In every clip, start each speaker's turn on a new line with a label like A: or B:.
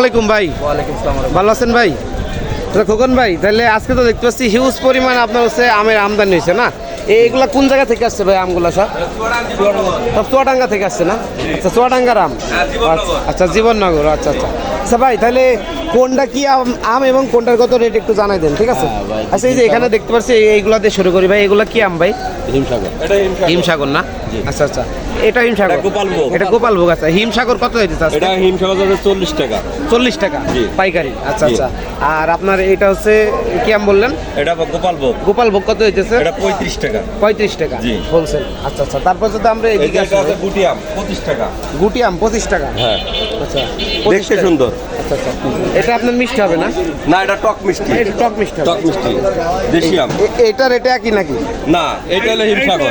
A: আলাইকুম ভাই। ভালো আছেন ভাই? খোকন ভাই তাহলে আজকে তো দেখতে পাচ্ছি হিউজ পরিমাণ আপনার হচ্ছে আমের আমদানি হয়েছে না? এইগুলা কোন জায়গা থেকে আসছে ভাই আমগুলা সব? সব চুয়াডাঙ্গা থেকে আসছে না? আচ্ছা চুয়াডাঙ্গার আম। আচ্ছা, আচ্ছা জীবননগর আচ্ছা আচ্ছা। আচ্ছা ভাই তাহলে কোনটা কি আম আম এবং কোনটার কত রেট একটু জানাই দেন ঠিক আছে?
B: হ্যাঁ,
A: আচ্ছা এই যে এখানে দেখতে পাচ্ছি এই- এইগুলা দিয়ে শুরু করি ভাই এগুলা কি আম ভাই?
B: হিমসাগর।
A: হিমসাগর। না? আচ্ছা আচ্ছা। এটা হিমসাগর।
B: এটা গোপালভোগ।
A: এটা গোপালভোগ আচ্ছা। হিমসাগর কত হয়েছে আজকে?
B: এটা হিমসাগর যাচ্ছে চল্লিশ টাকা।
A: চল্লিশ টাকা?
B: জি।
A: পাইকারি। আচ্ছা আচ্ছা। আর আপনার এটা হচ্ছে কি আম বললেন?
B: এটা গোপাল ভোগ
A: গোপাল ভোগ কত হইতেছে?
B: এটা পঁয়ত্রিশ টাকা।
A: পঁয়ত্রিশ টাকা
B: জি।
A: হোলসেল আচ্ছা আচ্ছা। তারপর যদি আমরা এদিকে আসি
B: আছে গুটি আম পঁচিশ টাকা।
A: গুটি আম পঁচিশ টাকা?
B: হ্যাঁ।
A: আচ্ছা
B: দেখতে সুন্দর।
A: আচ্ছা আচ্ছা। এটা আপনার মিষ্টি হবে না?
B: না এটা টক মিষ্টি।
A: এটা টক মিষ্টি
B: টক মিষ্টি। দেশি আম।
A: এটা একই নাকি?
B: না এটা হলো হিমসাগর।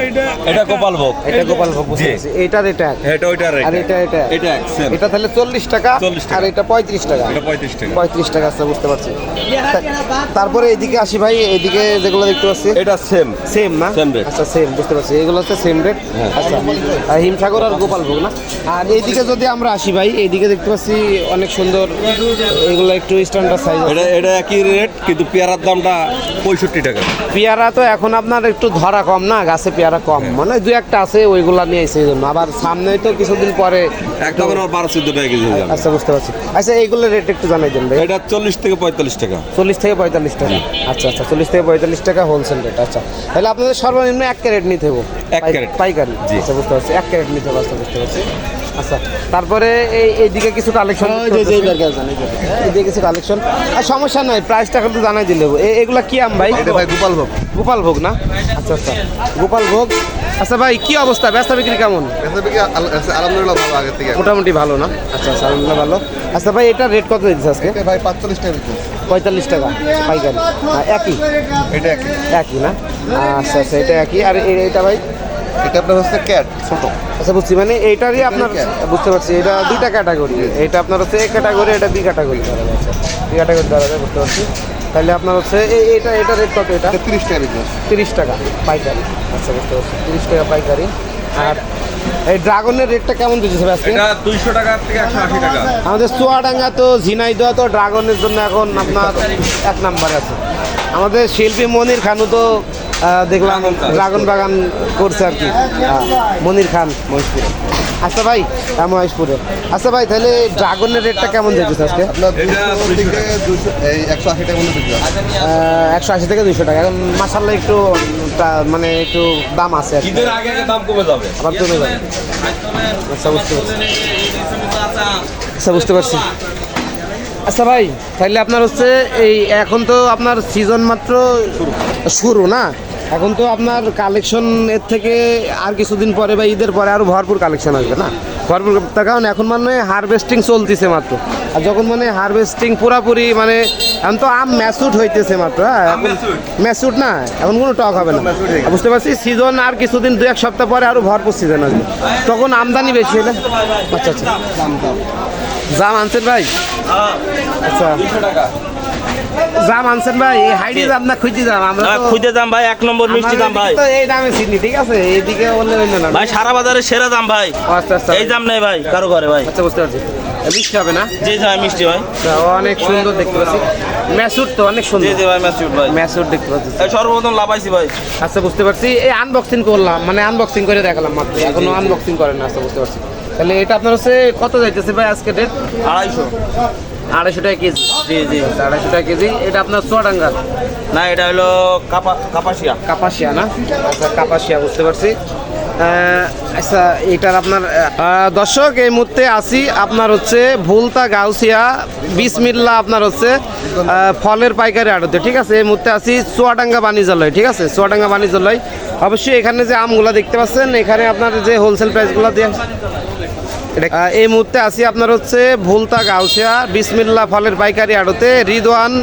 B: এটা গোপাল ভোগ
A: এটা গোপাল ভোগ বুঝতে
B: জি।
A: পারছি। এটা
B: এটা ওইটা
A: আর এটা এটা।
B: এটা
A: এটা তাহলে
B: 40 টাকা।
A: আর এটা পঁয়ত্রিশ টাকা।
B: এটা পঁয়ত্রিশ টাকা।
A: পঁয়ত্রিশ টাকা আছে বুঝতে পারছি। তারপরে এদিকে আসি ভাই এদিকে যেগুলো দেখতে পাচ্ছি।
B: এটা সেম
A: সেম না?
B: Rate.
A: আচ্ছা সেম বুঝতে পারছি। এগুলো হচ্ছে সেম রেট
B: হ্যাঁ।
A: আচ্ছা। হিমসাগর আর গোপাল ভোগ না? আর এইদিকে যদি আমরা আসি ভাই এইদিকে দেখতে পাচ্ছি অনেক সুন্দর এগুলো একটু স্ট্যান্ডার্ড সাইজ
B: এটা এটা একই রেট কিন্তু পেয়ারার দামটা পঁয়ষট্টি টাকা।
A: পেয়ারা তো এখন আপনার একটু ধরা কম না গাছে পেয়ারা কম। মানে দু একটা আছে ওইগুলা নিয়ে এসে জন্য। আবার সামনে তো কিছুদিন পরে
B: একদম বারো চোদ্দ টাকা কেজি যাবে।
A: আচ্ছা বুঝতে পারছি। আচ্ছা এইগুলো রেট একটু জানাই দেন ভাই।
B: এটা চল্লিশ থেকে পঁয়তাল্লিশ টাকা।
A: চল্লিশ থেকে পঁয়তাল্লিশ টাকা। আচ্ছা আচ্ছা চল্লিশ থেকে পঁয়তাল্লিশ টাকা হোলসেল রেট আচ্ছা। তাহলে আপনাদের সর্বনিম্ন এক ক্যারেট নিতে হবে।
B: এক ক্যারেট।
A: পাইকারি। আচ্ছা বুঝতে পারছি। এক ক্যারেট নিতে হবে আচ্ছা বুঝতে পারছি। আচ্ছা তারপরে এই এইদিকে কিছু কালেকশন এইদিকে কিছু কালেকশন আর সমস্যা নাই প্রাইসটা কিন্তু জানাই দিলে। এগুলা কি আম ভাই?
C: এটা ভাই গোপাল ভোগ।
A: গোপাল ভোগ না? আচ্ছা আচ্ছা। গোপাল ভোগ। আচ্ছা ভাই কি অবস্থা? ব্যবসা বিক্রি কেমন?
C: আল- আলহামদুলিল্লাহ ভালো আগের থেকে।
A: মোটামুটি ভালো না? আচ্ছা আচ্ছা আলহামদুলিল্লাহ ভালো। আচ্ছা ভাই এটা রেট কত দিচ্ছে আজকে?
C: ভাই পাঁচচল্লিশ টাকা
A: পঁয়তাল্লিশ টাকা পাইকারি। একই?
C: এটা একই।
A: একই না? আচ্ছা আচ্ছা এটা একই। আর এটা ভাই?
C: এটা আপনার হচ্ছে ক্যাট ছোট।
A: আচ্ছা বুঝছি। মানে এইটারই আপনার বুঝতে পারছি এটা দুইটা ক্যাটাগরি এটা আপনার হচ্ছে এ ক্যাটাগরি এটা বি ক্যাটাগরি ধরা যাচ্ছে বি ক্যাটাগরি ধরা যায় বুঝতে পারছি। তাহলে আপনার হচ্ছে এই এটা এটা রেট কত এটা?
C: তিরিশ টাকা
A: তিরিশ টাকা পাইকারি। আচ্ছা বুঝতে পারছি। তিরিশ টাকা পাইকারি। আর এই ড্রাগনের রেটটা কেমন দিচ্ছে আজকে?
B: এটা দুইশো টাকা থেকে একশো আশি টাকা।
A: আমাদের চুয়াডাঙ্গা তো ঝিনাইদহ তো ড্রাগনের জন্য এখন আপনার এক নাম্বার আছে। আমাদের শিল্পী মনির খানু তো দেখলাম
B: ড্রাগন
A: বাগান করছে আর কি। মনির খান মহেশপুরে। আচ্ছা ভাই। হ্যাঁ মহেশপুরে। আচ্ছা ভাই তাহলে ড্রাগনের রেটটা কেমন যাচ্ছে আজকে?
C: একশো আশি
A: থেকে দুশো টাকা। এখন মাসাল্লাহ একটু মানে একটু দাম আছে আর কি।
B: ঈদের আগে আগে দাম কমে যাবে।
A: আবার কমে যাবে। আচ্ছা বুঝতে পারছি। আচ্ছা বুঝতে পারছি। আচ্ছা ভাই তাহলে আপনার হচ্ছে এই এখন তো আপনার সিজন মাত্র শুরু না? এখন তো আপনার কালেকশন এর থেকে আর কিছুদিন পরে বা ঈদের পরে আরও ভরপুর কালেকশন আসবে না? ভরপুর তার কারণ এখন মানে হারভেস্টিং চলতেছে মাত্র। আর যখন মানে হারভেস্টিং পুরাপুরি মানে এখন তো আম ম্যাচুট হইতেছে মাত্র হ্যাঁ? ম্যাচুট না এখন কোনো টক হবে না। বুঝতে পারছি? সিজন আর কিছুদিন দু এক সপ্তাহ পরে আরও ভরপুর সিজন আসবে। তখন আমদানি বেশি হলে আচ্ছা আচ্ছা। জাম আনছেন ভাই? আচ্ছা।
B: টাকা।
A: জাম আনছেন ভাই এই হাইডি জাম না খুঁজি জাম আমরা
D: খুদে দাম ভাই এক নম্বর মিষ্টি দাম ভাই।
A: তো এই দামে চিনি ঠিক আছে? এইদিকে বললে হইল না
D: ভাই সারা বাজারে সেরা দাম ভাই।
A: আচ্ছা আচ্ছা।
D: এই দাম নেই ভাই কারও ঘরে ভাই।
A: আচ্ছা বুঝতে পারছি। মিষ্টি হবে না?
D: যে যা মিষ্টি ভাই।
A: আচ্ছা, অনেক সুন্দর দেখতে পাচ্ছি। ম্যাসুট তো অনেক সুন্দর।
D: যে ভাই ম্যাচিউর ভাই।
A: ম্যাসুট দেখতে পাচ্ছি।
D: এই সর্বপ্রথম লাভাইছি ভাই।
A: আচ্ছা বুঝতে পারছি। এই আনবক্সিং করলাম মানে আনবক্সিং করে দেখালাম মাত্র। এখনও আনবক্সিং করেন না আচ্ছা বুঝতে পারছি। তাহলে এটা আপনার হচ্ছে কত যাইতেছে ভাই আজকে ডেট
D: আড়াইশো।
A: আড়াইশো টাকা কেজি।
D: জি জি।
A: আড়াইশো টাকা কেজি। এটা আপনার চুয়াডাঙ্গা?
D: না এটা হলো কাপা কাপাসিয়া।
A: কাপাসিয়া না? আচ্ছা কাপাসিয়া বুঝতে পারছি। আচ্ছা এটার আপনার দর্শক এই মুহূর্তে আসি আপনার হচ্ছে ভুলতা গাউসিয়া বিসমিল্লা আপনার হচ্ছে ফলের পাইকারি আড়তে ঠিক আছে? এই মুহূর্তে আসি চুয়াডাঙ্গা বাণিজ্যালয় ঠিক আছে? চুয়াডাঙ্গা বাণিজ্যালয়। অবশ্যই এখানে যে আমগুলা দেখতে পাচ্ছেন এখানে আপনার যে হোলসেল প্রাইসগুলো দিয়ে এই মুহূর্তে আছি আপনার হচ্ছে ভুলতা গাউসিয়া বিসমিল্লা ফলের পাইকারি আড়তে, রিদওয়ান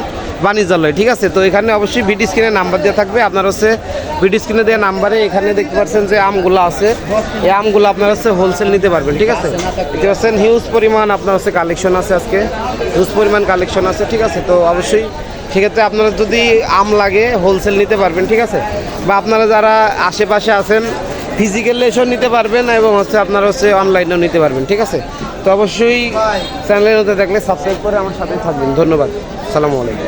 A: বাণিজ্যালয়, ঠিক আছে? তো এখানে অবশ্যই ভিডি স্ক্রিনে নাম্বার দেওয়া থাকবে। আপনার হচ্ছে ভিডি স্ক্রিনে দেওয়া নাম্বারে এখানে দেখতে পাচ্ছেন যে আমগুলো আছে। এই আমগুলো আপনার হচ্ছে হোলসেল নিতে পারবেন, ঠিক আছে? দেখতে পাচ্ছেন হিউজ পরিমাণ আপনার হচ্ছে কালেকশন আছে আজকে। হিউজ পরিমাণ কালেকশন আছে, ঠিক আছে? তো অবশ্যই সেক্ষেত্রে আপনারা যদি আম লাগে হোলসেল নিতে পারবেন, ঠিক আছে? বা আপনারা যারা আশেপাশে আছেন ফিজিক্যাল লেসন নিতে পারবেন এবং হচ্ছে আপনার হচ্ছে অনলাইনেও নিতে পারবেন, ঠিক আছে? তো অবশ্যই চ্যানেলের মধ্যে দেখলে সাবস্ক্রাইব করে আমার সাথে থাকবেন। ধন্যবাদ। সালামু আলাইকুম।